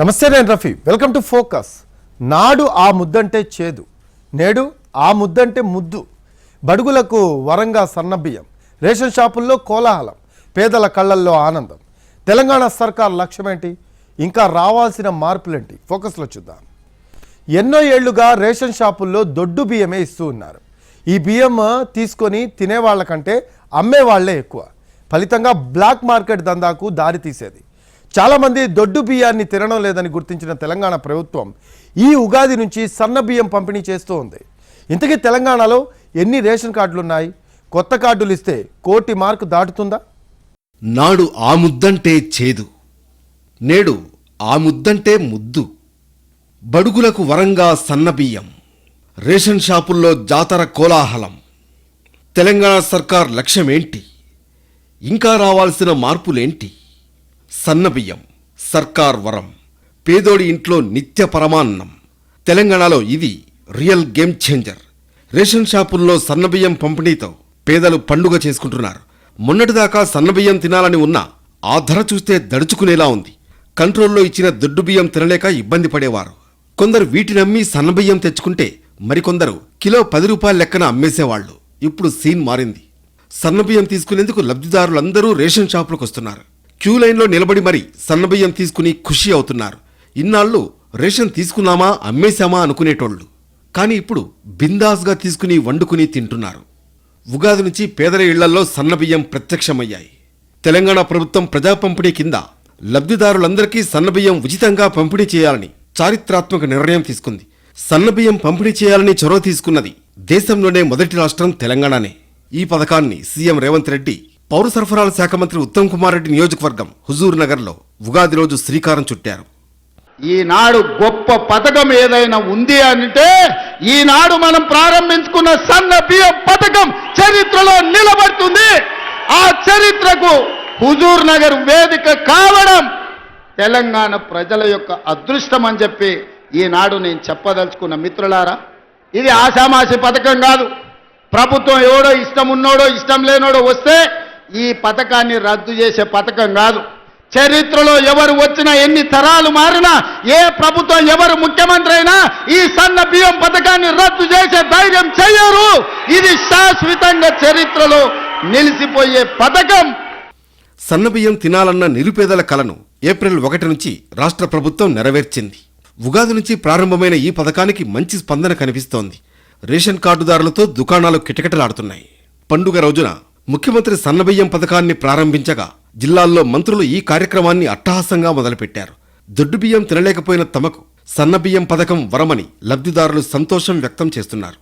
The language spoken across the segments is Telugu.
నమస్తే నేను రఫీ. వెల్కమ్ టు ఫోకస్ నాడు ఆ ముద్దంటే చేదు నేడు ఆ ముద్దంటే ముద్దు. బడుగులకు వరంగా సన్నబియ్యం రేషన్ షాపుల్లో కోలాహలం పేదల కళ్ళల్లో ఆనందం. తెలంగాణ సర్కార్ లక్ష్యమేంటి? ఇంకా రావాల్సిన మార్పులేంటి? ఫోకస్లో చూద్దాం. ఎన్నో ఏళ్ళుగా రేషన్ షాపుల్లో దొడ్డు బియ్యమే ఇస్తూ ఉన్నారు. ఈ బియ్యం తీసుకొని తినేవాళ్ళకంటే అమ్మేవాళ్ళే ఎక్కువ. ఫలితంగా బ్లాక్ మార్కెట్ దందాకు దారి తీసేది చాలామంది దొడ్డు బియ్యాన్ని తినడం లేదని గుర్తించిన తెలంగాణ ప్రభుత్వం ఈ ఉగాది నుంచి సన్న బియ్యం పంపిణీ చేస్తూ ఉంది. ఇంతకీ తెలంగాణలో ఎన్ని రేషన్ కార్డులు ఉన్నాయి కొత్త కార్డులు ఇస్తే కోటి మార్కు దాటుతుందా? నాడు ఆ ముద్దంటే చేదు. నేడు ఆ ముద్దంటే ముద్దు. బడుగులకు వరంగా సన్నబియ్యం రేషన్ షాపుల్లో జాతర కోలాహలం. తెలంగాణ సర్కార్ లక్ష్యమేంటి? ఇంకా రావాల్సిన మార్పులేంటి? సన్నబియ్యం సర్కార్ వరం పేదోడి ఇంట్లో నిత్య పరమాన్నం. తెలంగాణలో ఇది రియల్ గేమ్ ఛేంజర్ రేషన్ షాపుల్లో సన్నబియ్యం పంపిణీతో పేదలు పండుగ చేసుకుంటున్నారు. మొన్నటిదాకా సన్నబియ్యం తినాలని ఉన్నా ఆ ధర చూస్తే దడుచుకునేలా ఉంది. కంట్రోల్లో ఇచ్చిన దొడ్డు బియ్యం తినలేక ఇబ్బంది పడేవారు. కొందరు వీటినమ్మి సన్నబియ్యం తెచ్చుకుంటే మరికొందరు కిలో పది రూపాయల లెక్కన అమ్మేసేవాళ్ళు ఇప్పుడు సీన్ మారింది. సన్నబియ్యం తీసుకునేందుకు లబ్ధిదారులందరూ రేషన్ షాపులకు వస్తున్నారు. క్యూ లైన్లో నిలబడి మరీ సన్నబియ్యం తీసుకుని ఖుషి అవుతున్నారు. ఇన్నాళ్ళు రేషన్ తీసుకున్నామా అమ్మేశామా అనుకునేటోళ్ళు. కానీ ఇప్పుడు బిందాస్గా తీసుకుని వండుకుని తింటున్నారు. ఉగాది నుంచి పేదల ఇళ్ళలో సన్నబియ్యం ప్రత్యక్షమయ్యాయి. తెలంగాణ ప్రభుత్వం ప్రజా పంపిణీ కింద లబ్ధిదారులందరికీ సన్నబియ్యం ఉచితంగా పంపిణీ చేయాలని చారిత్రాత్మక నిర్ణయం తీసుకుంది. సన్నబియ్యం పంపిణీ చేయాలని చొరవ తీసుకున్నది దేశంలోనే మొదటి రాష్ట్రం తెలంగాణనే. ఈ పథకాన్ని సీఎం రేవంత్ రెడ్డి పౌర సరఫరాల శాఖ మంత్రి ఉత్తమ్ కుమార్ రెడ్డి నియోజకవర్గం హుజూర్ నగర్లో ఉగాది రోజు శ్రీకారం చుట్టారు. ఈనాడు గొప్ప పథకం ఏదైనా ఉంది అంటే ఈనాడు మనం ప్రారంభించుకున్న సన్న బియ్యం పథకం చరిత్రలో నిలబడుతుంది. ఆ చరిత్రకు హుజూర్ నగర్ వేదిక కావడం తెలంగాణ ప్రజల యొక్క అదృష్టం అని చెప్పి ఈనాడు నేను చెప్పదలుచుకున్న మిత్రులారా ఇది ఆషామాషి పథకం కాదు. ప్రభుత్వం ఎవడో ఇష్టం ఉన్నోడో ఇష్టం లేనోడో వస్తే ఈ పథకాన్ని రద్దు చేసే పథకం కాదు. చరిత్రలో ఎవరు వచ్చినా ఎన్ని తరాలు మారినా ఏ ప్రభుత్వం ఎవరు ముఖ్యమంత్రి అయినా ఈ సన్న బియ్యం పథకాన్ని రద్దు చేసే ధైర్యం చేయరు. ఇది శాశ్వతంగా చరిత్రలో నిలిచిపోయే పథకం. సన్నబియ్యం తినాలన్న నిరుపేదల కలను ఏప్రిల్ ఒకటి నుంచి రాష్ట్ర ప్రభుత్వం నెరవేర్చింది. ఉగాది నుంచి ప్రారంభమైన ఈ పథకానికి మంచి స్పందన కనిపిస్తోంది. రేషన్ కార్డుదారులతో దుకాణాలు కిటకిటలాడుతున్నాయి. పండుగ రోజున ముఖ్యమంత్రి సన్నబియ్యం పథకాన్ని ప్రారంభించగా జిల్లాల్లో మంత్రులు ఈ కార్యక్రమాన్ని అట్టహాసంగా మొదలుపెట్టారు. దొడ్డు బియ్యం తినలేకపోయిన తమకు సన్నబియ్యం పథకం వరమని లబ్ధిదారులు సంతోషం వ్యక్తం చేస్తున్నారు.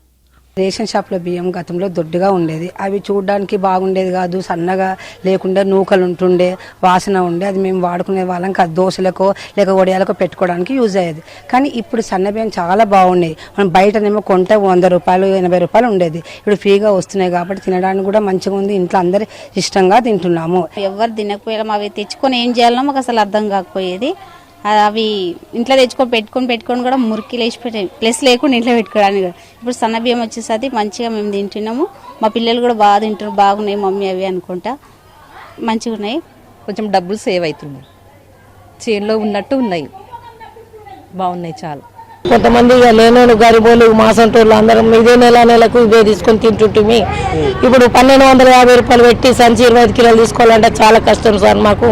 రేషన్ షాప్లో బియ్యం గతంలో దొడ్డుగా ఉండేది. అవి చూడడానికి బాగుండేది కాదు. సన్నగా లేకుండా నూకలు ఉంటుండే వాసన ఉండే. అది మేము వాడుకునే వాళ్ళం కాదు. దోశలకో లేక వడియాలకో పెట్టుకోవడానికి యూజ్ అయ్యేది. కానీ ఇప్పుడు సన్న బియ్యం చాలా బాగున్నాయి మనం బయటనేమో కొంటే వంద రూపాయలు ఎనభై రూపాయలు ఉండేది. ఇప్పుడు ఫ్రీగా వస్తున్నాయి కాబట్టి తినడానికి కూడా మంచిగా ఉంది. ఇంట్లో అందరు ఇష్టంగా తింటున్నాము. ఎవరు తినకపోయాం అవి తెచ్చుకొని ఏం చేయాలో మాకు అసలు అర్థం కాకపోయేది. అవి ఇంట్లో తెచ్చుకొని పెట్టుకొని పెట్టుకొని కూడా మురికి లేచి పెట్టే ప్లస్ లేకుండా ఇంట్లో పెట్టుకోవడానికి కూడా. ఇప్పుడు సన్న బియ్యం వచ్చేసరికి మంచిగా మేము తింటున్నాము. మా పిల్లలు కూడా బాగా తింటారు. బాగున్నాయి మమ్మీ అవి అనుకుంటా. మంచిగా ఉన్నాయి. కొంచెం డబ్బులు సేవ్ అవుతున్నాయి చేనులో ఉన్నట్టు ఉన్నాయి. బాగున్నాయి చాలా. కొంతమంది ఇక లేనోళ్ళు గరిబోలు మాసంటోళ్ళు అందరం ఇదే నెల నెలకు ఇవే తీసుకొని తింటుంటిమి. ఇప్పుడు పన్నెండు వందల యాభై రూపాయలు పెట్టి సంచి ఇరవై ఐదు కిలోలు తీసుకోవాలంటే చాలా కష్టం సార్ మాకు.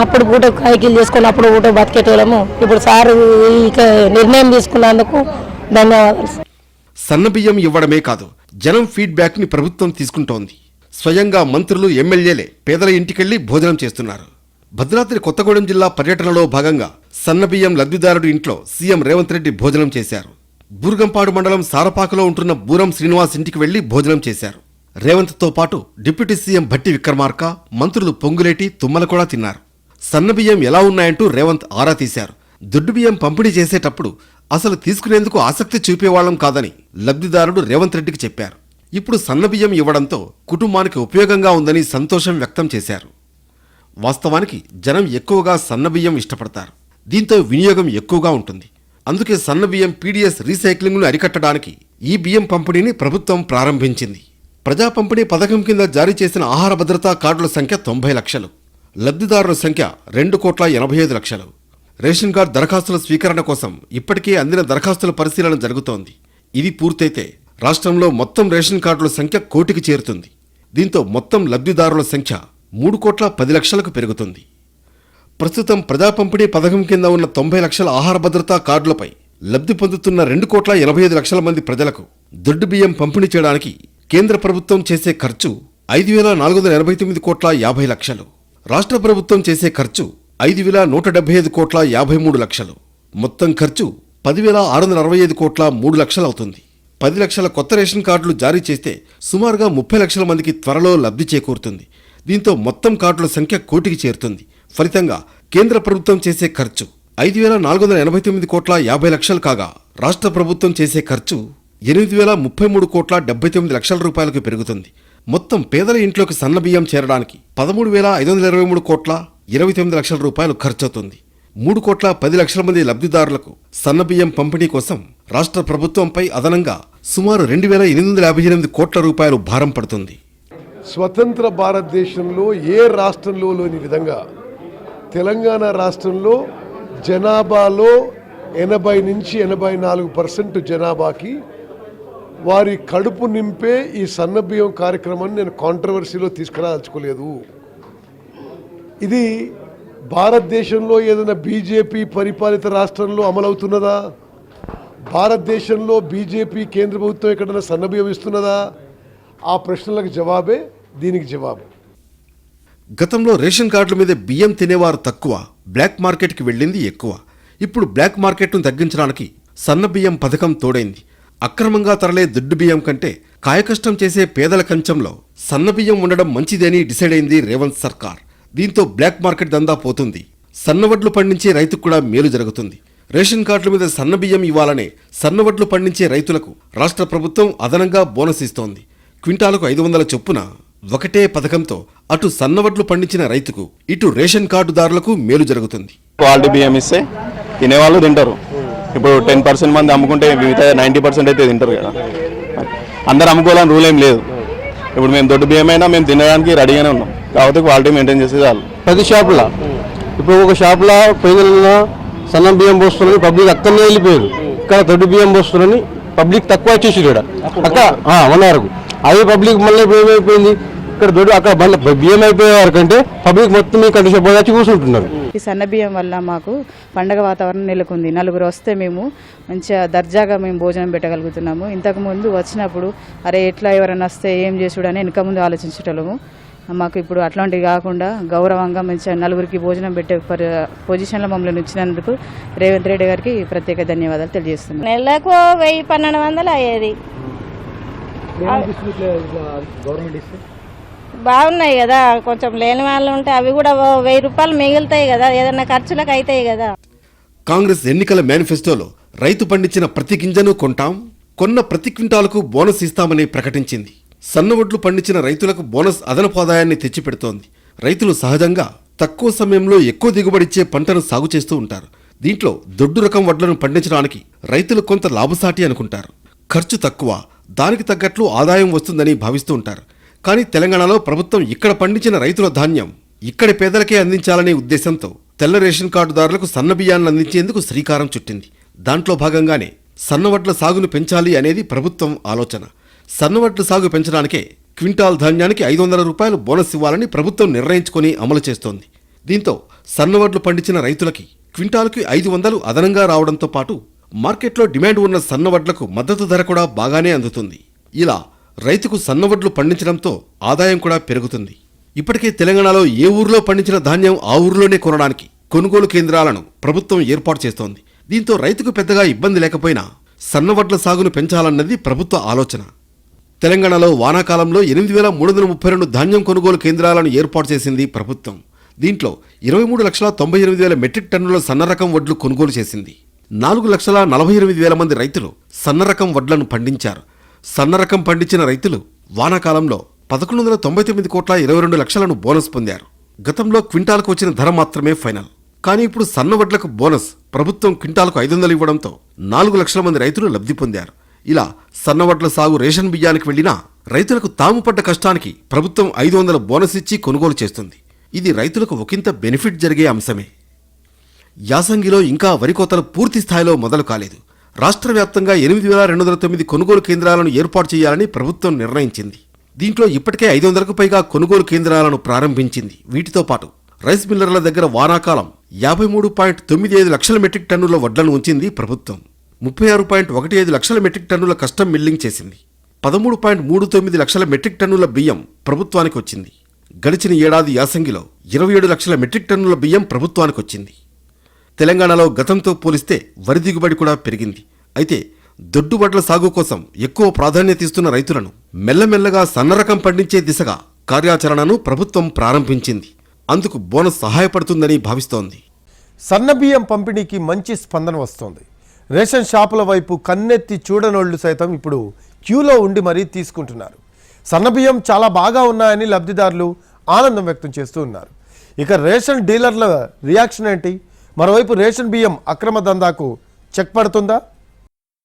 అప్పుడు పూట కైకిలు చేసుకొని అప్పుడు పూట బతికేటోళ్ళము. ఇప్పుడు సారు ఇక నిర్ణయం తీసుకున్నందుకు ధన్యవాదాలు సన్నబియ్యం ఇవ్వడమే కాదు జనం ఫీడ్బ్యాక్ని ప్రభుత్వం తీసుకుంటోంది. స్వయంగా మంత్రులు ఎమ్మెల్యేలే పేదల ఇంటికెళ్ళి భోజనం చేస్తున్నారు. భద్రాద్రి కొత్తగూడెం జిల్లా పర్యటనలో భాగంగా సన్నబియ్యం లబ్ధిదారుడి ఇంట్లో సీఎం రేవంత్ రెడ్డి భోజనం చేశారు. బూర్గంపాడు మండలం సారపాకలో ఉంటున్న బూరం శ్రీనివాస్ ఇంటికి వెళ్ళి భోజనం చేశారు. రేవంత్తో పాటు డిప్యూటీ సీఎం భట్టి విక్రమార్క మంత్రులు పొంగులేటి తుమ్మల కూడా తిన్నారు. సన్నబియ్యం ఎలా ఉన్నాయంటూ రేవంత్ ఆరా తీశారు. దొడ్డు బియ్యం పంపిణీ చేసేటప్పుడు అసలు తీసుకునేందుకు ఆసక్తి చూపేవాళ్ళం కాదని లబ్ధిదారుడు రేవంత్ రెడ్డికి చెప్పారు. ఇప్పుడు సన్నబియ్యం ఇవ్వడంతో కుటుంబానికి ఉపయోగంగా ఉందని సంతోషం వ్యక్తం చేశారు. వాస్తవానికి జనం ఎక్కువగా సన్నబియ్యం ఇష్టపడతారు. దీంతో వినియోగం ఎక్కువగా ఉంటుంది. అందుకే సన్నబియ్యం పీడీఎస్ రీసైక్లింగ్ను అరికట్టడానికి ఈ బియ్యం పంపిణీని ప్రభుత్వం ప్రారంభించింది. ప్రజా పంపిణీ పథకం కింద జారీ చేసిన ఆహార భద్రతా కార్డుల సంఖ్య తొంభై లక్షలు. లబ్ధిదారుల సంఖ్య రెండు కోట్ల ఎనభై ఐదు లక్షలు. రేషన్ కార్డు దరఖాస్తుల స్వీకరణ కోసం ఇప్పటికే అందిన దరఖాస్తుల పరిశీలన జరుగుతోంది. ఇది పూర్తయితే రాష్ట్రంలో మొత్తం రేషన్ కార్డుల సంఖ్య కోటికి చేరుతుంది. దీంతో మొత్తం లబ్ధిదారుల సంఖ్య మూడు కోట్ల పది లక్షలకు పెరుగుతుంది. ప్రస్తుతం ప్రజా పంపిణీ పథకం కింద ఉన్న తొంభై లక్షల ఆహార భద్రతా కార్డులపై లబ్ధి పొందుతున్న రెండు కోట్ల ఎనభై ఐదు లక్షల మంది ప్రజలకు దొడ్డు బియ్యం పంపిణీ చేయడానికి కేంద్ర ప్రభుత్వం చేసే ఖర్చు ఐదు వేల నాలుగు వందల ఎనభై తొమ్మిది కోట్ల యాభై లక్షలు. రాష్ట్ర ప్రభుత్వం చేసే ఖర్చు ఐదు వేల నూట డెబ్బై ఐదు కోట్ల యాభై మూడు లక్షలు. మొత్తం ఖర్చు పదివేల ఆరు వందల అరవై ఐదు కోట్ల మూడు లక్షలు అవుతుంది. పది లక్షల కొత్త రేషన్ కార్డులు జారీ చేస్తే సుమారుగా ముప్పై లక్షల మందికి త్వరలో లబ్ధి చేకూరుతుంది. దీంతో మొత్తం కార్డుల సంఖ్య కోటికి చేరుతుంది. ఫలితంగా కేంద్ర ప్రభుత్వం చేసే ఖర్చు ఐదు వేల నాలుగు వందల ఎనభై తొమ్మిది కోట్ల యాభై లక్షలు కాగా రాష్ట్ర ప్రభుత్వం చేసే ఖర్చు ఎనిమిది వేల ముప్పై మూడు కోట్ల డెబ్బై తొమ్మిది లక్షల రూపాయలకు పెరుగుతుంది. మొత్తం పేదల ఇంట్లోకి సన్నబియ్యం చేరడానికి పదమూడు వేల ఐదు వందల ఇరవై మూడు కోట్ల ఇరవై తొమ్మిది లక్షల రూపాయలు ఖర్చవుతుంది. మూడు కోట్ల పది లక్షల మంది లబ్ధిదారులకు సన్నబియ్యం పంపిణీ కోసం రాష్ట్ర ప్రభుత్వంపై అదనంగా సుమారు రెండు వేల ఎనిమిది వందల యాభై ఎనిమిది కోట్ల రూపాయలు భారం పడుతుంది. స్వతంత్ర భారతదేశంలో ఏ రాష్ట్రంలో లేని విధంగా తెలంగాణ రాష్ట్రంలో జనాభాలో ఎనభై నుంచి ఎనభై నాలుగు పర్సెంట్ జనాభాకి వారి కడుపు నింపే ఈ సన్నబియ్యం కార్యక్రమాన్ని నేను కాంట్రవర్సీలో తీసుకురాదలుచుకోలేదు. ఇది భారతదేశంలో ఏదైనా బీజేపీ పరిపాలిత రాష్ట్రంలో అమలవుతున్నదా? భారతదేశంలో బీజేపీ కేంద్ర ప్రభుత్వం ఎక్కడైనా సన్నబియ్యం ఇస్తున్నదా? ఆ ప్రశ్నలకు జవాబే దీనికి జవాబు. గతంలో రేషన్ కార్డుల మీద బియ్యం తినేవారు తక్కువ బ్లాక్ మార్కెట్కి వెళ్ళింది ఎక్కువ. ఇప్పుడు బ్లాక్ మార్కెట్ను తగ్గించడానికి సన్న బియ్యం పథకం తోడైంది. అక్రమంగా తరలే దుడ్డు బియ్యం కంటే కాయకష్టం చేసే పేదల కంచంలో సన్న బియ్యం ఉండడం మంచిదని డిసైడ్ అయింది రేవంత్ సర్కార్. దీంతో బ్లాక్ మార్కెట్ దందా పోతుంది. సన్నవడ్లు పండించే రైతుకు కూడా మేలు జరుగుతుంది. రేషన్ కార్డుల మీద సన్న బియ్యం ఇవ్వాలనే సన్నవడ్లు పండించే రైతులకు రాష్ట్ర ప్రభుత్వం అదనంగా బోనస్ ఇస్తోంది. క్వింటాలకు ఐదు వందల చొప్పున ఒకటే పథకంతో అటు సన్నవడ్లు పండించిన రైతుకు ఇటు రేషన్ కార్డుదారులకు మేలు జరుగుతుంది. క్వాలిటీ బియ్యం ఇస్తే తినేవాళ్ళు తింటారు. ఇప్పుడు టెన్ పర్సెంట్ మంది అమ్ముకుంటే మిగతా నైంటీ పర్సెంట్ అయితే తింటారు కదా. అందరు అమ్ముకోవాలని రూల్ ఏం లేదు. ఇప్పుడు మేము దొడ్డు బియ్యం అయినా మేము తినడానికి రెడీగానే ఉన్నాం. కాకపోతే క్వాలిటీ మెయింటైన్ చేసేది చాలు ప్రతి షాపులో ఇప్పుడు ఒక షాపులో పోయిన సన్నం బియ్యం పోస్తున్నారని పబ్లిక్ అక్కడనే వెళ్ళిపోయారు. ఇక్కడ దొడ్డు బియ్యం పోస్తున్నారని పబ్లిక్ తక్కువ వచ్చేసి ఇక్కడ. అక్క వన్ వరకు అదే పబ్లిక్ మళ్ళీ ఏమైపోయింది? ఇక్కడ దొడ్డు అక్కడ బియ్యం అయిపోయే వరకు అంటే పబ్లిక్ మొత్తం మీ షాప్ వచ్చి కూర్చుంటున్నారు. ఈ సన్న బియ్యం వల్ల మాకు పండగ వాతావరణం నెలకొంది. నలుగురు వస్తే మేము మంచిగా దర్జాగా మేము భోజనం పెట్టగలుగుతున్నాము. ఇంతకు ముందు వచ్చినప్పుడు అరే ఎట్లా ఎవరైనా వస్తే ఏం చేసుడు అని వెనక ముందు ఆలోచించటము మాకు ఇప్పుడు అట్లాంటివి కాకుండా గౌరవంగా మంచిగా నలుగురికి భోజనం పెట్టే పొజిషన్లో మమ్మల్ని ఉంచినందుకు రేవంత్ రెడ్డి గారికి ప్రత్యేక ధన్యవాదాలు తెలియజేస్తున్నాను. నెలకు వెయ్యి పన్నెండు వందలు అయ్యేది. బాగున్నాయి కదా కొంచెం లేని వాళ్ళు ఉంటే అవి కూడా వెయ్యి రూపాయలు మిగులుతాయి కదా ఏదైనా ఖర్చులకు అవుతాయి కదా. కాంగ్రెస్ ఎన్నికల మేనిఫెస్టోలో రైతు పండించిన ప్రతి గింజను కొంటాం కొన్న ప్రతి క్వింటాలకు బోనస్ ఇస్తామని ప్రకటించింది. సన్నవడ్లు పండించిన రైతులకు బోనస్ అదనపు ఆదాయాన్ని తెచ్చిపెడుతోంది. రైతులు సహజంగా తక్కువ సమయంలో ఎక్కువ దిగుబడిచ్చే పంటను సాగు చేస్తూ ఉంటారు. దీంట్లో దొడ్డు రకం వడ్లను పండించడానికి రైతులు కొంత లాభసాటి అనుకుంటారు. ఖర్చు తక్కువ దానికి తగ్గట్లు ఆదాయం వస్తుందని భావిస్తూ ఉంటారు. కానీ తెలంగాణలో ప్రభుత్వం ఇక్కడ పండించిన రైతుల ధాన్యం ఇక్కడి పేదలకే అందించాలనే ఉద్దేశంతో తెల్ల రేషన్ కార్డుదారులకు సన్న బియ్యాన్ని అందించేందుకు శ్రీకారం చుట్టింది. దాంట్లో భాగంగానే సన్నవడ్ల సాగును పెంచాలి అనేది ప్రభుత్వం ఆలోచన. సన్నవడ్ల సాగు పెంచడానికే క్వింటాల్ ధాన్యానికి ఐదు వందల రూపాయలు బోనస్ ఇవ్వాలని ప్రభుత్వం నిర్ణయించుకొని అమలు చేస్తోంది. దీంతో సన్నవడ్లు పండించిన రైతులకి క్వింటాల్కి ఐదు వందలు అదనంగా రావడంతో పాటు మార్కెట్లో డిమాండ్ ఉన్న సన్నవడ్లకు మద్దతు ధర కూడా బాగానే అందుతుంది. ఇలా రైతుకు సన్నవడ్లు పండించడంతో ఆదాయం కూడా పెరుగుతుంది. ఇప్పటికే తెలంగాణలో ఏ ఊర్లో పండించిన ధాన్యం ఆ ఊర్లోనే కొనడానికి కొనుగోలు కేంద్రాలను ప్రభుత్వం ఏర్పాటు చేస్తోంది. దీంతో రైతుకు పెద్దగా ఇబ్బంది లేకపోయినా సన్నవడ్ల సాగును పెంచాలన్నది ప్రభుత్వ ఆలోచన. తెలంగాణలో వానాకాలంలో ఎనిమిది వేల మూడు వందల ముప్పై రెండు ధాన్యం కొనుగోలు కేంద్రాలను ఏర్పాటు చేసింది ప్రభుత్వం. దీంట్లో ఇరవై మూడు లక్షల తొంభై ఎనిమిది వేల మెట్రిక్ టన్నుల సన్నరకం వడ్లు కొనుగోలు చేసింది. నాలుగు లక్షల నలభై ఎనిమిది వేల మంది రైతులు సన్నరకం వడ్లను పండించారు. సన్నరకం పండించిన రైతులు వానాకాలంలో పదకొండు వందల తొంభై తొమ్మిది కోట్ల ఇరవై రెండు లక్షలను బోనస్ పొందారు. గతంలో క్వింటాల్కు వచ్చిన ధర మాత్రమే ఫైనల్. కానీ ఇప్పుడు సన్న వడ్లకు బోనస్ ప్రభుత్వం క్వింటాల్కు ఐదు వందలు ఇవ్వడంతో నాలుగు లక్షల మంది రైతులు లబ్ధి పొందారు. ఇలా సన్నవడ్ల సాగు రేషన్ బియ్యానికి వెళ్ళినా రైతులకు తాము పడ్డ కష్టానికి ప్రభుత్వం ఐదు వందల బోనస్ ఇచ్చి కొనుగోలు చేస్తుంది. ఇది రైతులకు ఒకంత బెనిఫిట్ జరిగే అంశమే. యాసంగిలో ఇంకా వరి కోతలు పూర్తి స్థాయిలో మొదలు కాలేదు. రాష్ట్ర వ్యాప్తంగా ఎనిమిది వేల రెండు వందల తొమ్మిది కొనుగోలు కేంద్రాలను ఏర్పాటు చేయాలని ప్రభుత్వం నిర్ణయించింది. దీంట్లో ఇప్పటికే ఐదు వందలకు పైగా కొనుగోలు కేంద్రాలను ప్రారంభించింది. వీటితో పాటు రైస్ మిల్లర్ల దగ్గర వానాకాలం యాభై మూడు పాయింట్ తొమ్మిది ఐదు లక్షల మెట్రిక్ టన్నుల వడ్లను ఉంచింది ప్రభుత్వం. ముప్పై ఆరు పాయింట్ ఒకటి ఐదు లక్షల మెట్రిక్ టన్నుల కస్టమ్ మిల్లింగ్ చేసింది. పదమూడు పాయింట్ మూడు తొమ్మిది లక్షల మెట్రిక్ టన్నుల బియ్యం ప్రభుత్వానికి వచ్చింది గడిచిన ఏడాది యాసంగిలో ఇరవై ఏడు లక్షల మెట్రిక్ టన్నుల బియ్యం ప్రభుత్వానికి వచ్చింది తెలంగాణలో గతంతో పోలిస్తే వరి దిగుబడి కూడా పెరిగింది. అయితే దొడ్డుబడ్ల సాగు కోసం ఎక్కువ ప్రాధాన్యత ఇస్తున్న రైతులను మెల్లమెల్లగా సన్నరకం పండించే దిశగా కార్యాచరణను ప్రభుత్వం ప్రారంభించింది. అందుకు బోనస్ సహాయపడుతుందని భావిస్తోంది. సన్నబియ్యం పంపిణీకి మంచి స్పందన వస్తోంది. రేషన్ షాపుల వైపు కన్నెత్తి చూడనోళ్ళు సైతం ఇప్పుడు క్యూలో ఉండి మరీ తీసుకుంటున్నారు. సన్నబియ్యం చాలా బాగా ఉన్నాయని లబ్ధిదారులు ఆనందం వ్యక్తం చేస్తూ ఉన్నారు. ఇక రేషన్ డీలర్ల రియాక్షన్ ఏంటి? మరోవైపు రేషన్ బియ్యం అక్రమ దందాకు చెక్ పడుతుందా?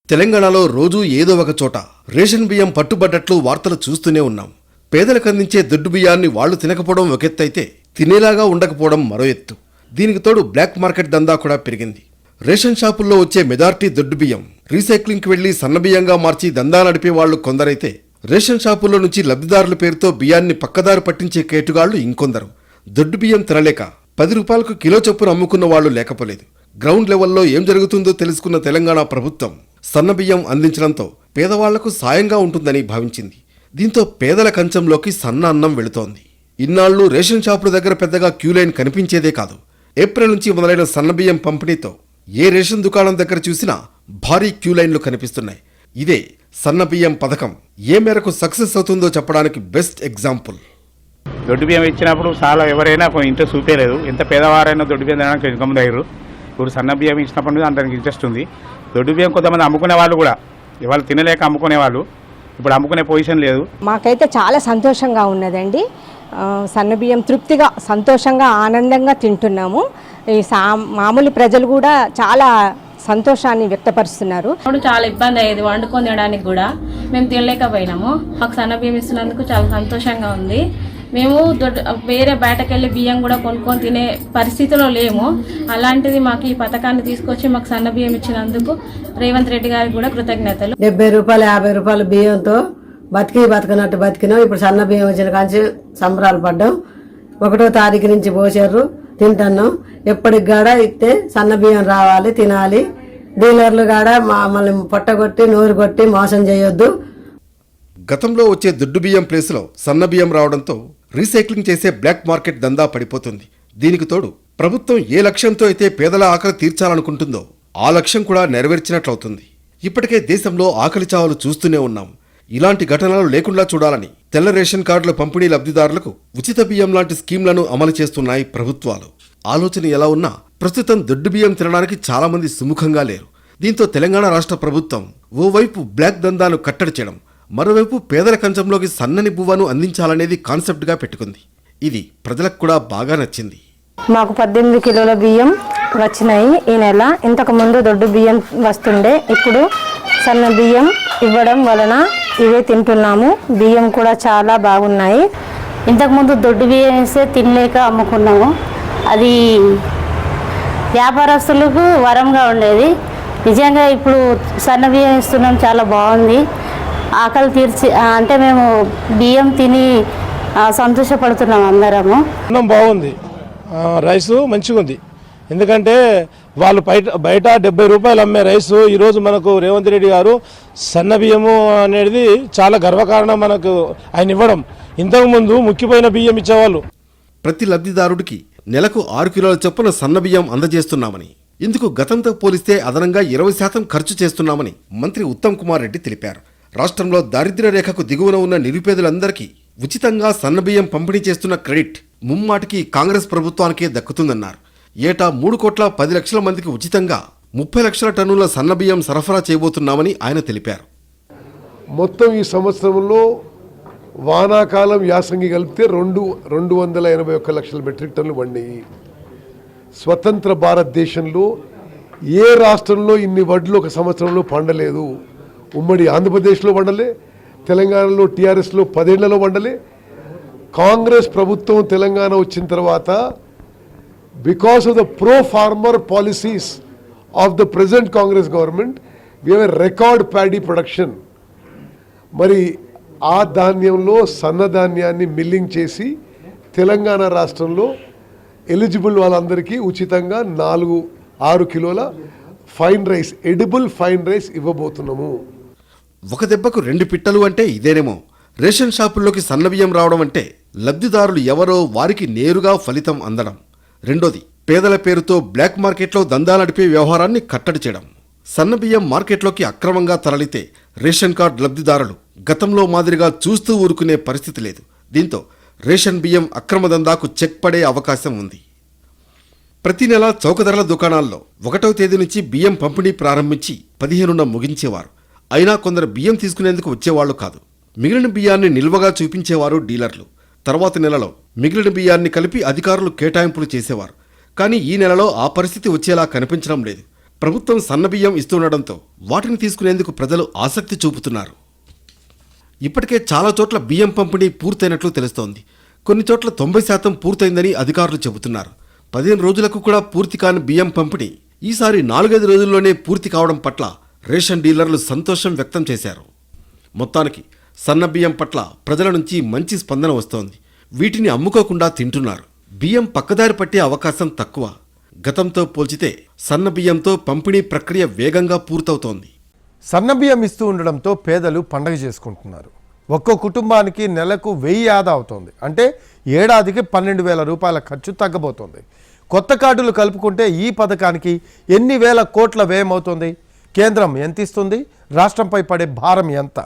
తెలంగాణలో రోజూ ఏదో ఒక చోట రేషన్ బియ్యం పట్టుబడ్డట్లు వార్తలు చూస్తూనే ఉన్నాం. పేదలకు అందించే దొడ్డు బియ్యాన్ని వాళ్ళు తినకపోవడం ఒక ఎత్తు అయితే తినేలాగా ఉండకపోవడం మరో ఎత్తు. దీనికి తోడు బ్లాక్ మార్కెట్ దందా కూడా పెరిగింది. రేషన్ షాపుల్లో వచ్చే మెజార్టీ దొడ్డు బియ్యం రీసైక్లింగ్కి వెళ్ళి సన్నబియ్యంగా మార్చి దందా నడిపే వాళ్ళు కొందరైతే రేషన్ షాపుల్లో నుంచి లబ్ధిదారుల పేరుతో బియ్యాన్ని పక్కదారి పట్టించే కేటుగాళ్ళు ఇంకొందరు. దొడ్డు బియ్యం తినలేక పది రూపాయలకు కిలో చొప్పున అమ్ముకున్న వాళ్ళు లేకపోలేదు. గ్రౌండ్ లెవెల్లో ఏం జరుగుతుందో తెలుసుకున్న తెలంగాణ ప్రభుత్వం సన్నబియ్యం అందించడంతో పేదవాళ్ళకు సాయంగా ఉంటుందని భావించింది. దీంతో పేదల కంచంలోకి సన్న అన్నం వెళుతోంది. ఇన్నాళ్ళు రేషన్ షాపుల దగ్గర పెద్దగా క్యూ లైన్ కనిపించేదే కాదు. ఏప్రిల్ నుంచి మొదలైన సన్నబియ్యం పంపిణీతో ఏ రేషన్ దుకాణం దగ్గర చూసినా భారీ క్యూ లైన్లు కనిపిస్తున్నాయి. ఇదే సన్నబియ్యం పథకం ఏ మేరకు సక్సెస్ అవుతుందో చెప్పడానికి బెస్ట్ ఎగ్జాంపుల్. దొడ్డు బియ్యం ఇచ్చినప్పుడు చాలా ఎవరైనా కొంచెం ఇంట్రెస్ట్ చూపేయలేదు ఎంత పేదవారైనా దొడ్డు బియ్యం తినడానికి ఇన్కమ్ అయ్యారు. ఇప్పుడు సన్న బియ్యం ఇచ్చినప్పటి నుంచి అందరికి ఇంట్రెస్ట్ ఉంది. దొడ్డు బియ్యం కొంతమంది అమ్ముకునే వాళ్ళు కూడా. ఇవాళ తినలేక అమ్ముకునే వాళ్ళు. ఇప్పుడు అమ్ముకునే పొజిషన్ లేదు. మాకైతే చాలా సంతోషంగా ఉన్నదండి. ఆ, సన్నబియ్యం తృప్తిగా సంతోషంగా ఆనందంగా తింటున్నాము. ఈ సా మామూలు ప్రజలు కూడా చాలా సంతోషాన్ని వ్యక్తపరుస్తున్నారు. చాలా ఇబ్బంది అయ్యేది వండుకొని తినడానికి కూడా. మేము తినలేకపోయినాము. మాకు సన్న బియ్యం ఇస్తున్నందుకు చాలా సంతోషంగా ఉంది. మేము దొడ్ వేరే బయటకెళ్ళి బియ్యం కూడా కొనుక్కొని తినే పరిస్థితిలో లేము. అలాంటిది మాకు ఈ పథకాన్ని తీసుకొచ్చి మాకు సన్న బియ్యం ఇచ్చినందుకు రేవంత్ రెడ్డి గారికి కూడా కృతజ్ఞతలు. డెబ్బై రూపాయలు యాభై రూపాయల బియ్యంతో బతికి బతకనట్టు బతికినాం. ఇప్పుడు సన్న బియ్యం వచ్చిన కాంచి సంబరాలు పడ్డాం. ఒకటో తారీఖు నుంచి పోసారు తింటున్నాం. ఎప్పటికి కూడా ఇస్తే సన్న బియ్యం రావాలి తినాలి. డీలర్లు కూడా మమ్మల్ని పొట్టగొట్టి నోరు కొట్టి మోసం చేయొద్దు. గతంలో వచ్చే దుడ్డు బియ్యం ప్లేసులో సన్న బియ్యం రావడంతో రీసైక్లింగ్ చేసే బ్లాక్ మార్కెట్ దందా పడిపోతుంది. దీనికి తోడు ప్రభుత్వం ఏ లక్ష్యంతో అయితే పేదల ఆకలి తీర్చాలనుకుంటుందో ఆ లక్ష్యం కూడా నెరవేర్చినట్లవుతుంది. ఇప్పటికే దేశంలో ఆకలి చావులు చూస్తూనే ఉన్నాం. ఇలాంటి ఘటనలు లేకుండా చూడాలని తెల్ల రేషన్ కార్డుల పంపిణీ లబ్ధిదారులకు ఉచిత బియ్యం లాంటి స్కీంలను అమలు చేస్తున్నాయి ప్రభుత్వాలు. ఆలోచన ఎలా ఉన్నా ప్రస్తుతం దొడ్డు బియ్యం తినడానికి చాలామంది సుముఖంగా లేరు. దీంతో తెలంగాణ రాష్ట్ర ప్రభుత్వం ఓవైపు బ్లాక్ దందాను కట్టడి చేయడం మరోవైపు పేదల కంచంలోకి సన్నని బువ్వను అందించాలనేది కాన్సెప్ట్గా పెట్టుకుంది. ఇది ప్రజలకు కూడా బాగా నచ్చింది. మాకు పద్దెనిమిది కిలోల బియ్యం వచ్చినాయి ఈ నెల. ఇంతకు ముందు దొడ్డు బియ్యం వస్తుండే. ఇప్పుడు సన్న బియ్యం ఇవ్వడం వలన ఇవే తింటున్నాము. బియ్యం కూడా చాలా బాగున్నాయి. ఇంతకుముందు దొడ్డు బియ్యం వేస్తే తినలేక అమ్ముకున్నాము. అది వ్యాపారస్తులకు వరంగా ఉండేది. నిజంగా ఇప్పుడు సన్న బియ్యం ఇస్తున్నాం చాలా బాగుంది. ఆకలి తీర్చి అంటే మేము బియ్యం తిని సంతోషపడుతున్నాం అందరము. అన్నం బాగుంది. రైసు మంచిగా ఉంది ఎందుకంటే వాళ్ళు బయట బయట డెబ్బై రూపాయలు అమ్మే రైసు ఈరోజు మనకు రేవంత్ రెడ్డి గారు సన్న బియ్యము అనేది చాలా గర్వకారణం మనకు ఆయన ఇవ్వడం. ఇంతకుముందు ముక్కిపోయిన బియ్యం ఇచ్చేవాళ్ళు. ప్రతి లబ్ధిదారుడికి నెలకు ఆరు కిలోల చొప్పున సన్నబియ్యం అందజేస్తున్నామని ఇందుకు గతంతో పోలిస్తే అదనంగా ఇరవై శాతం ఖర్చు చేస్తున్నామని మంత్రి ఉత్తమ్ కుమార్ రెడ్డి తెలిపారు. రాష్ట్రంలో దారిద్ర్య రేఖకు దిగువన ఉన్న నిరుపేదలందరికీ ఉచితంగా సన్నబియ్యం పంపిణీ చేస్తున్న క్రెడిట్ ముమ్మాటికి కాంగ్రెస్ ప్రభుత్వానికే దక్కుతుందన్నారు. ఏటా మూడు కోట్ల పది లక్షల మందికి ఉచితంగా ముప్పై లక్షల టన్నుల సన్నబియ్యం సరఫరా చేయబోతున్నామని ఆయన తెలిపారు. మొత్తం ఈ సంవత్సరంలో వానాకాలం యాసంగి కలిపితే రెండు రెండు వందల ఎనభై ఒక్క లక్షల మెట్రిక్ టన్నులు వండినాయి స్వతంత్ర భారతదేశంలో ఏ రాష్ట్రంలో ఇన్ని వడ్లు ఒక సంవత్సరంలో పండలేదు? ఉమ్మడి ఆంధ్రప్రదేశ్లో వండలే తెలంగాణలో టీఆర్ఎస్లో పదేళ్ళలో వండలే. కాంగ్రెస్ ప్రభుత్వం తెలంగాణ వచ్చిన తర్వాత because of the pro farmer policies of the present Congress government we record paddy production మరి ఆ ధాన్యంలో సన్నధాన్యాన్ని మిల్లింగ్ చేసి తెలంగాణ రాష్ట్రంలో ఎలిజిబుల్ వాళ్ళందరికీ ఉచితంగా నాలుగు ఆరు కిలోల fine rice edible fine rice ఇవ్వబోతున్నాము. ఒక దెబ్బకు రెండు పిట్టలు అంటే ఇదేనేమో. రేషన్ షాపుల్లోకి సన్నబియ్యం రావడం అంటే లబ్ధిదారులు ఎవరో వారికి నేరుగా ఫలితం అందడం. రెండోది పేదల పేరుతో బ్లాక్ మార్కెట్లో దందా నడిపే వ్యవహారాన్ని కట్టడి చేయడం. సన్నబియ్యం మార్కెట్లోకి అక్రమంగా తరలితే రేషన్ కార్డు లబ్ధిదారులు గతంలో మాదిరిగా చూస్తూ ఊరుకునే పరిస్థితి లేదు. దీంతో రేషన్ బియ్యం అక్రమ దందాకు చెక్ పడే అవకాశం ఉంది. ప్రతి నెల చౌకధరల దుకాణాల్లో ఒకటవ తేదీ నుంచి బియ్యం పంపిణీ ప్రారంభించి పదిహేనున ముగించేవారు. అయినా కొందరు బియ్యం తీసుకునేందుకు వచ్చేవాళ్ళు కాదు. మిగిలిన బియ్యాన్ని నిల్వగా చూపించేవారు డీలర్లు. తర్వాత నెలలో మిగిలిన బియ్యాన్ని కలిపి అధికారులు కేటాయింపులు చేసేవారు. కానీ ఈ నెలలో ఆ పరిస్థితి వచ్చేలా కనిపించడం లేదు. ప్రభుత్వం సన్నబియ్యం ఇస్తుండటంతో వాటిని తీసుకునేందుకు ప్రజలు ఆసక్తి చూపుతున్నారు. ఇప్పటికే చాలా చోట్ల బియ్యం పంపిణీ పూర్తయినట్లు తెలుస్తోంది. కొన్ని చోట్ల తొంభై శాతం పూర్తయిందని అధికారులు చెబుతున్నారు. పదిహేను రోజులకు కూడా పూర్తి కాని బియ్యం పంపిణీ ఈసారి నాలుగైదు రోజుల్లోనే పూర్తి కావడం పట్ల రేషన్ డీలర్లు సంతోషం వ్యక్తం చేశారు. మొత్తానికి సన్న బియ్యం పట్ల ప్రజల నుంచి మంచి స్పందన వస్తోంది. వీటిని అమ్ముకోకుండా తింటున్నారు. బియ్యం పక్కదారి పట్టే అవకాశం తక్కువ. గతంతో పోల్చితే సన్న బియ్యంతో పంపిణీ ప్రక్రియ వేగంగా పూర్తవుతోంది. సన్నబియ్యం ఇస్తూ ఉండడంతో పేదలు పండగ చేసుకుంటున్నారు. ఒక్కో కుటుంబానికి నెలకు వెయ్యి ఆదా అవుతోంది. అంటే ఏడాదికి పన్నెండు వేల రూపాయల ఖర్చు తగ్గబోతోంది. కొత్త కార్డులు కలుపుకుంటే ఈ పథకానికి ఎన్ని వేల కోట్ల వ్యయమవుతుంది కేంద్రం ఎంత ఇస్తుంది రాష్ట్రంపై పడే భారం ఎంత?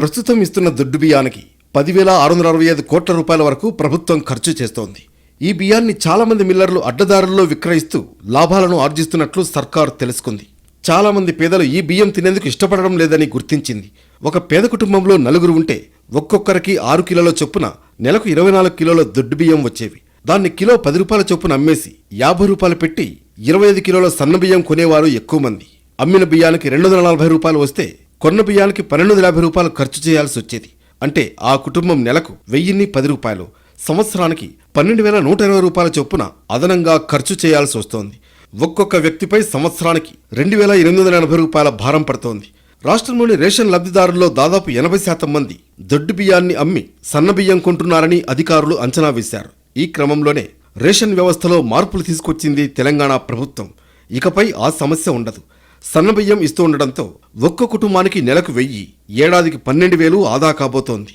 ప్రస్తుతం ఇస్తున్న దుడ్డు బియ్యానికి పదివేల ఆరు వందల అరవై ఐదు కోట్ల రూపాయల వరకు ప్రభుత్వం ఖర్చు చేస్తోంది. ఈ బియ్యాన్ని చాలామంది మిల్లర్లు అడ్డదారుల్లో విక్రయిస్తూ లాభాలను ఆర్జిస్తున్నట్లు సర్కారు తెలుసుకుంది. చాలామంది పేదలు ఈ బియ్యం తినేందుకు ఇష్టపడడం లేదని గుర్తించింది. ఒక పేద కుటుంబంలో నలుగురు ఉంటే ఒక్కొక్కరికి ఆరు కిలోల చొప్పున నెలకు ఇరవై నాలుగు కిలోల దొడ్డు బియ్యం వచ్చేవి. దాన్ని కిలో పది రూపాయల చొప్పున అమ్మేసి యాభై రూపాయలు పెట్టి ఇరవై ఐదు కిలోల సన్న బియ్యం కొనేవారు ఎక్కువ మంది. అమ్మిన బియ్యానికి రెండు వందల నలభై రూపాయలు వస్తే కొన్న బియ్యానికి పన్నెండు వందల యాభై రూపాయలు ఖర్చు చేయాల్సి వచ్చేది. అంటే ఆ కుటుంబం నెలకు వెయ్యిన్ని పది రూపాయలు సంవత్సరానికి పన్నెండు వేల నూట ఇరవై రూపాయల చొప్పున అదనంగా ఖర్చు చేయాల్సి వస్తోంది. ఒక్కొక్క వ్యక్తిపై సంవత్సరానికి రెండు వేల ఎనిమిది వందల ఎనభై రూపాయల భారం పడుతోంది. రాష్ట్రంలోని రేషన్ లబ్ధిదారుల్లో దాదాపు ఎనభై శాతం మంది దొడ్డు బియ్యాన్ని అమ్మి సన్న బియ్యం కొంటున్నారని అధికారులు అంచనా వేశారు. ఈ క్రమంలోనే రేషన్ వ్యవస్థలో మార్పులు తీసుకొచ్చింది తెలంగాణ ప్రభుత్వం. ఇకపై ఆ సమస్య ఉండదు. సన్నబియ్యం ఇస్తూ ఉండడంతో ఒక్క కుటుంబానికి నెలకు వెయ్యి ఏడాదికి పన్నెండు వేలు ఆదా కాబోతోంది.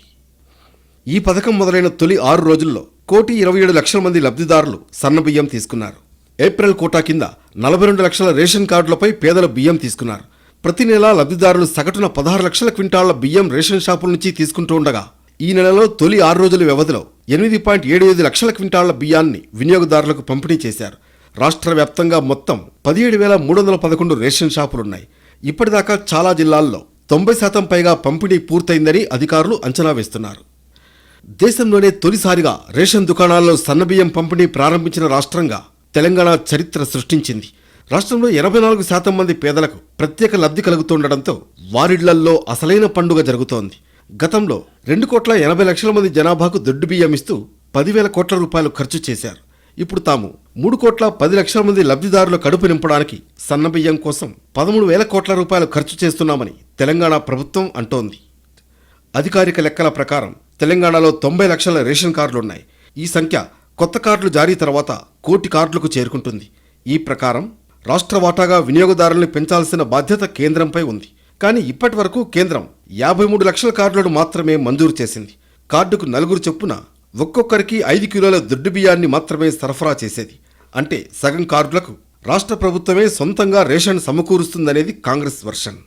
ఈ పథకం మొదలైన తొలి ఆరు రోజుల్లో కోటి ఇరవై ఏడు లక్షల మంది లబ్ధిదారులు సన్నబియ్యం తీసుకున్నారు. ఏప్రిల్ కోటా కింద నలభై రెండు లక్షల రేషన్ కార్డులపై పేదల బియ్యం తీసుకున్నారు. ప్రతి నెలా లబ్ధిదారులు సగటున పదహారు లక్షల క్వింటాళ్ళ బియ్యం రేషన్ షాపుల నుంచి తీసుకుంటూ ఉండగా ఈ నెలలో తొలి ఆరు రోజుల వ్యవధిలో ఎనిమిది పాయింట్ ఏడు ఐదు లక్షల క్వింటాళ్ళ బియ్యాన్ని వినియోగదారులకు పంపిణీ చేశారు. రాష్ట్ర వ్యాప్తంగా మొత్తం పదిహేడు వేల మూడు వందల పదకొండు రేషన్ షాపులున్నాయి. ఇప్పటిదాకా చాలా జిల్లాల్లో తొంభై శాతం పైగా పంపిణీ పూర్తయిందని అధికారులు అంచనా వేస్తున్నారు. దేశంలోనే తొలిసారిగా రేషన్ దుకాణాల్లో సన్నబియ్యం పంపిణీ ప్రారంభించిన రాష్ట్రంగా తెలంగాణ చరిత్ర సృష్టించింది. రాష్ట్రంలో ఎనభై నాలుగు శాతం మంది పేదలకు ప్రత్యేక లబ్ధి కలుగుతుండటంతో వారిళ్ళల్లో అసలైన పండుగ జరుగుతోంది. గతంలో రెండు కోట్ల ఎనభై లక్షల మంది జనాభాకు దొడ్డు బియ్యం ఇస్తూ పదివేల కోట్ల రూపాయలు ఖర్చు చేశారు. ఇప్పుడు తాము మూడు కోట్ల పది లక్షల మంది లబ్ధిదారుల కడుపు నింపడానికి సన్నబియ్యం కోసం పదమూడు వేల కోట్ల రూపాయలు ఖర్చు చేస్తున్నామని తెలంగాణ ప్రభుత్వం అంటోంది. అధికారిక లెక్కల ప్రకారం తెలంగాణలో తొంభై లక్షల రేషన్ కార్డులున్నాయి. ఈ సంఖ్య కొత్త కార్డులు జారీ తర్వాత కోటి కార్డులకు చేరుకుంటుంది. ఈ ప్రకారం రాష్ట్ర వాటాగా వినియోగదారుల్ని పెంచాల్సిన బాధ్యత కేంద్రంపై ఉంది. కానీ ఇప్పటి వరకు కేంద్రం యాభై మూడు లక్షల కార్డులను మాత్రమే మంజూరు చేసింది. కార్డుకు నలుగురు చొప్పున ఒక్కొక్కరికి ఐదు కిలోల దొడ్డు బియ్యాన్ని మాత్రమే సరఫరా చేసేది. అంటే సగం కార్డులకు రాష్ట్ర ప్రభుత్వమే సొంతంగా రేషన్ సమకూరుస్తుందనేది కాంగ్రెస్ వర్షన్.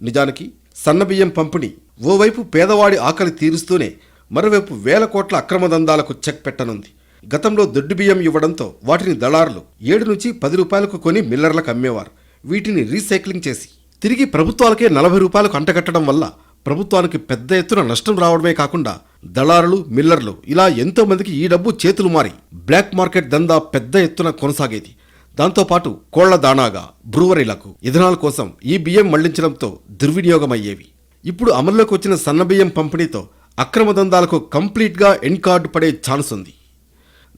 నిజానికి సన్నబియ్యం పంపిణీ ఓవైపు పేదవాడి ఆకలి తీరుస్తూనే మరోవైపు వేల కోట్ల అక్రమ దందాలకు చెక్ పెట్టనుంది. గతంలో దొడ్డు బియ్యం ఇవ్వడంతో వాటిని దళారులు ఏడు నుంచి పది రూపాయలకు కొని మిల్లర్లకు అమ్మేవారు. వీటిని రీసైక్లింగ్ చేసి తిరిగి ప్రభుత్వాలకే నలభై రూపాయలకు అంటగట్టడం వల్ల ప్రభుత్వానికి పెద్ద ఎత్తున నష్టం రావడమే కాకుండా దళారులు మిల్లర్లు ఇలా ఎంతోమందికి ఈ డబ్బు చేతులు మారి బ్లాక్ మార్కెట్ దందా పెద్ద ఎత్తున కొనసాగేది. దాంతోపాటు కోళ్ళ దాణాగా బ్రూవరీలకు ఇథనాల్ కోసం ఈ బియ్యం మళ్ళించడంతో దుర్వినియోగమయ్యేవి. ఇప్పుడు అమల్లోకి వచ్చిన సన్నబియ్యం పంపిణీతో అక్రమ దందాలకు కంప్లీట్గా ఎండ్ కార్డు పడే ఛాన్స్ ఉంది.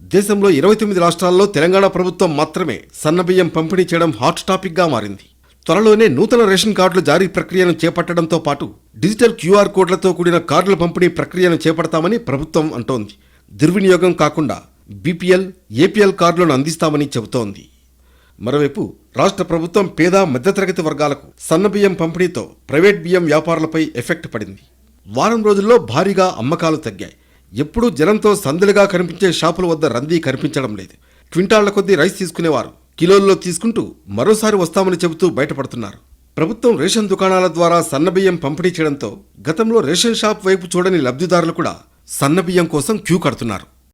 దేశంలో ఇరవై తొమ్మిది రాష్ట్రాల్లో తెలంగాణ ప్రభుత్వం మాత్రమే సన్నబియ్యం పంపిణీ చేయడం హాట్ టాపిక్గా మారింది. త్వరలోనే నూతన రేషన్ కార్డుల జారీ ప్రక్రియను చేపట్టడంతో పాటు డిజిటల్ క్యూఆర్ కోడ్లతో కూడిన కార్డుల పంపిణీ ప్రక్రియను చేపడతామని ప్రభుత్వం అంటోంది. దుర్వినియోగం కాకుండా బీపీఎల్ ఏపీఎల్ కార్డులను అందిస్తామని చెబుతోంది. మరోవైపు రాష్ట్ర ప్రభుత్వం పేద మధ్యతరగతి వర్గాలకు సన్నబియ్యం పంపిణీతో ప్రైవేట్ బియ్యం వ్యాపారులపై ఎఫెక్ట్ పడింది. వారం రోజుల్లో భారీగా అమ్మకాలు తగ్గాయి. ఎప్పుడూ జనంతో సందడిగా కనిపించే షాపుల వద్ద రందీ కనిపించడం లేదు. క్వింటాళ్ళ కొద్దీ రైస్ తీసుకునేవారు. కిలోల్లో తీసుకుంటూ మరోసారి వస్తామని చెబుతూ బయటపడుతున్నారు. ప్రభుత్వం రేషన్ దుకాణాల ద్వారా సన్నబియ్యం పంపిణీ చేయడంతో గతంలో రేషన్ షాప్ వైపు చూడని లబ్ధిదారులు కూడా సన్నబియ్యం కోసం క్యూ కడుతున్నారు.